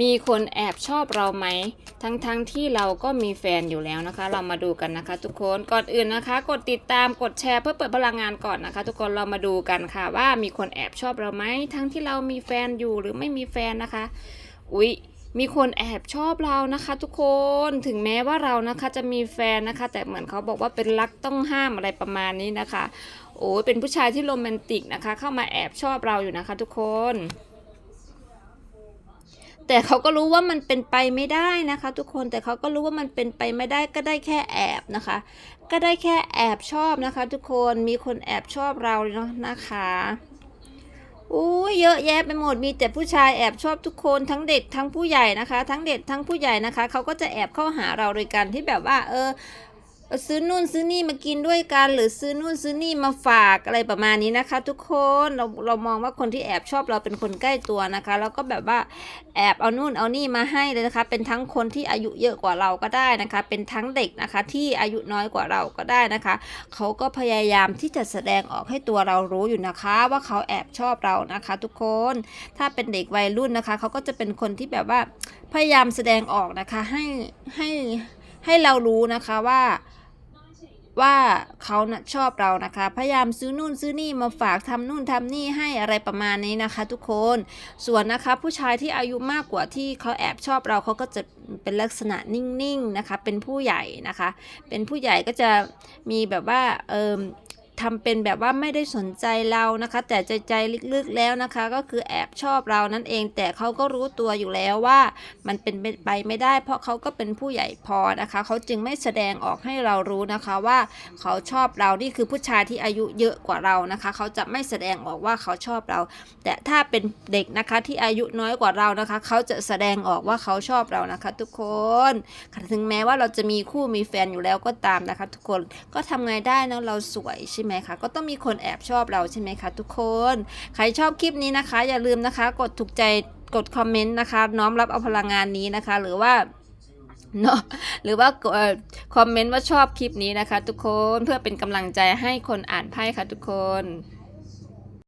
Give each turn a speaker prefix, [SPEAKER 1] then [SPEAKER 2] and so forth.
[SPEAKER 1] มีคนแอบชอบเราไหม ทั้งๆทที่เราก็มีแฟนอยู่แล้วนะคะ เรามาดูกันนะคะทุกคน ก่อนอื่นนะคะ กดติดตาม กดแชร์เพื่อเปิดพลังงานก่อนนะคะ ทุกคน เรามาดูกันค่ะ ว่ามีคนแอบชอบเราไหม ทั้งที่เรามีแฟนอยู่หรือไม่มีแฟนนะคะ อุ๊ย มีคนแอบชอบเรานะคะ ทุกคน ถึงแม้ว่าเรานะคะจะมีแฟนนะคะ แต่เหมือนเขาบอกว่าเป็นรักต้องห้ามอะไรประมาณนี้นะคะ โอ้ยเป็นผู้ชายที่โรแมนติกนะคะ เข้ามาแอบชอบเราอยู่นะคะ ทุกคน แต่เขาก็รู้ว่ามันเป็นไปไม่ได้นะคะ ทุกคนแต่เขาก็รู้ว่ามันเป็นไปไม่ได้ก็ได้แค่แอบนะคะ ก็ได้แค่แอบชอบนะคะ ทุกคนมีคนแอบชอบเราเนาะนะคะอู้ยเยอะแยะไปหมดมีแต่ผู้ชายแอบชอบทุกคนทั้งเด็กทั้งผู้ใหญ่นะคะ ทั้งเด็กทั้งผู้ใหญ่นะคะเขาก็จะแอบเข้าหาเราโดยการที่แบบว่าเออ ซื้อนู่นซื้อนี่มากินด้วยกัน หรือซื้อนู่นซื้อนี่มาฝากอะไรประมาณนี้นะคะ ทุกคนเราเรามองว่าคนที่แอบชอบเราเป็นคนใกล้ตัวนะคะ แล้วก็แบบว่าแอบเอานู่นเอานี่มาให้เลยนะคะ เป็นทั้งคนที่อายุเยอะกว่าเราก็ได้นะคะ เป็นทั้งเด็กนะคะที่อายุน้อยกว่าเราก็ได้นะคะเขาก็พยายามที่จะแสดงออกให้ตัวเรารู้อยู่นะคะ ว่าเขาแอบชอบเรานะคะ ทุกคนถ้าเป็นเด็กวัยรุ่นนะคะเขาก็จะเป็นคนที่แบบว่าพยายามแสดงออกนะคะให้ให้ให้เรารู้นะคะว่า ว่าเขานะชอบเรานะคะ พยายามซื้อนู่นซื้อนี่มาฝากทำนู่นทำนี่ให้อะไรประมาณนี้นะคะ ทุกคน ส่วนนะคะผู้ชายที่อายุมากกว่าที่เขาแอบชอบเราเขาก็จะเป็นลักษณะนิ่งๆนะคะ เป็นผู้ใหญ่นะคะ เป็นผู้ใหญ่ก็จะมีแบบว่าเออ ทำเป็นแบบว่าไม่ได้สนใจเรานะคะ แต่ใจใจลึกๆแล้วนะคะ ก็คือแอบชอบเรานั่นเอง แต่เขาก็รู้ตัวอยู่แล้วว่า มันเป็นไปไม่ได้ เพราะเขาก็เป็นผู้ใหญ่พอนะคะ เขาจึงไม่แสดงออกให้เรารู้นะคะว่าเขาชอบเรานี่คือผู้ชายที่อายุเยอะกว่าเรานะคะ เขาจะไม่แสดงออกว่าเขาชอบเรา แต่ถ้าเป็นเด็กนะคะที่อายุน้อยกว่าเรานะคะ เขาจะแสดงออกว่าเขาชอบเรานะคะ ทุกคนถึงแม้ว่าเราจะมีคู่มีแฟนอยู่แล้วก็ตามนะคะ ทุกคนก็ทำไงได้นะเราสวยใช่ไหมมคะ ก็ต้องมีคนแอบชอบเราใช่ไหมคะ ทุกคน ใครชอบคลิปนี้นะคะ อย่าลืมนะคะ กดถูกใจกดคอมเมนต์นะคะ น้อมรับเอาพลังงานนี้นะคะ หรือว่าเนาะหรือว่าคอมเมนต์ว่าชอบคลิปนี้นะคะ ทุกคนเพื่อเป็นกำลังใจให้คนอ่านไพ่ค่ะทุกคน